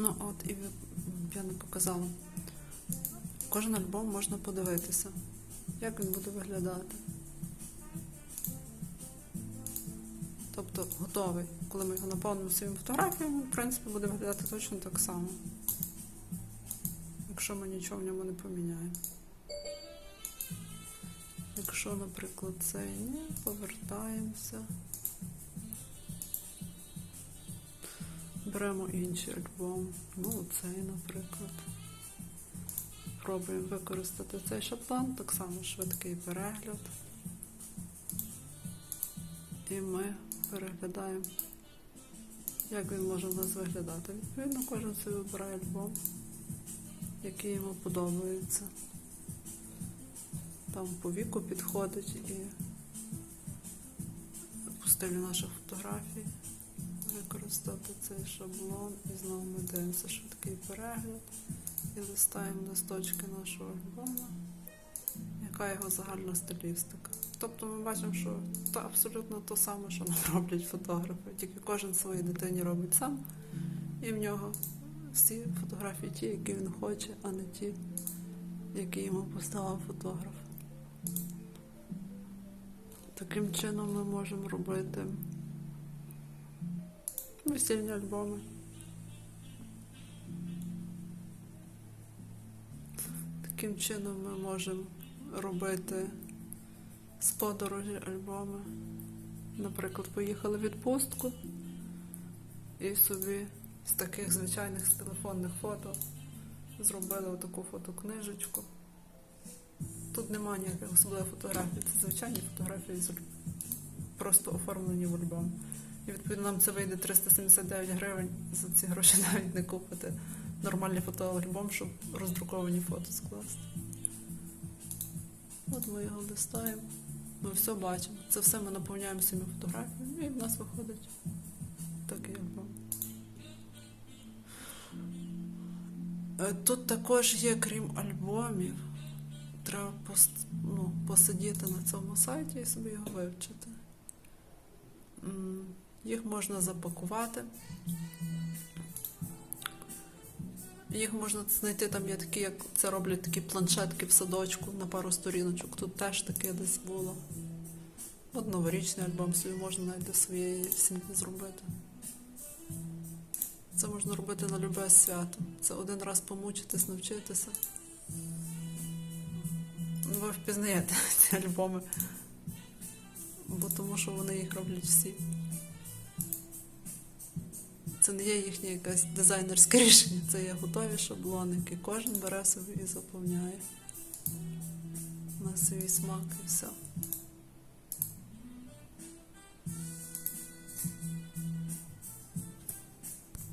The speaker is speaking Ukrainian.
Ну от і я не показала. Кожен альбом можна подивитися, як він буде виглядати. Тобто готовий. Коли ми його наповнимо своїми фотографіями, в принципі, буде виглядати точно так само. Якщо ми нічого в ньому не поміняємо. Якщо, наприклад, цей ні, повертаємося. Беремо інший альбом. Ну, цей, наприклад. Пробуємо використати цей шаблон, так само швидкий перегляд. І ми переглядаємо, як він може в нас виглядати. Відповідно, кожен собі вибирає альбом, який йому подобається. Там по віку підходить і по стилю наших фотографій використати цей шаблон і знову ми дивимося швидкий перегляд і листаємо листочки нашого альбому, яка його загальна стилістика. Тобто ми бачимо, що це абсолютно те саме, що нам роблять фотографи, тільки кожен своїй дитині робить сам, і в нього всі фотографії ті, які він хоче, а не ті, які йому поставив фотограф. Таким чином ми можемо робити весільні альбоми. Таким чином ми можемо робити з подорожі альбоми. Наприклад, поїхали в відпустку і собі з таких звичайних з телефонних фото зробили отаку фотокнижечку. Тут немає ніяких особливих фотографій, це звичайні фотографії просто оформлені в альбом. І відповідно нам це вийде 379 гривень. За ці гроші навіть не купити нормальний фотоальбом, щоб роздруковані фото скласти. От ми його листаємо. Ми все бачимо. Це все ми наповняємо своїми фотографіями, і в нас виходить такий альбом. Е, Тут також є, крім альбомів, треба пос- ну, посидіти на цьому сайті і собі його вивчити. Їх можна запакувати. Їх можна знайти, там є такі, як це роблять такі планшетки в садочку на пару сторіночок. Тут теж таке десь було. От новорічний альбом собі можна навіть для своєї сім'ї зробити. Це можна робити на любе свято. Це один раз помучитись, навчитися. Ну, Ви впізнаєте ці альбоми, бо тому що вони їх роблять всі. Це не є їхнє якесь дизайнерське рішення, це є готові шаблони, які кожен бере собі і заповняє на свій смак і все.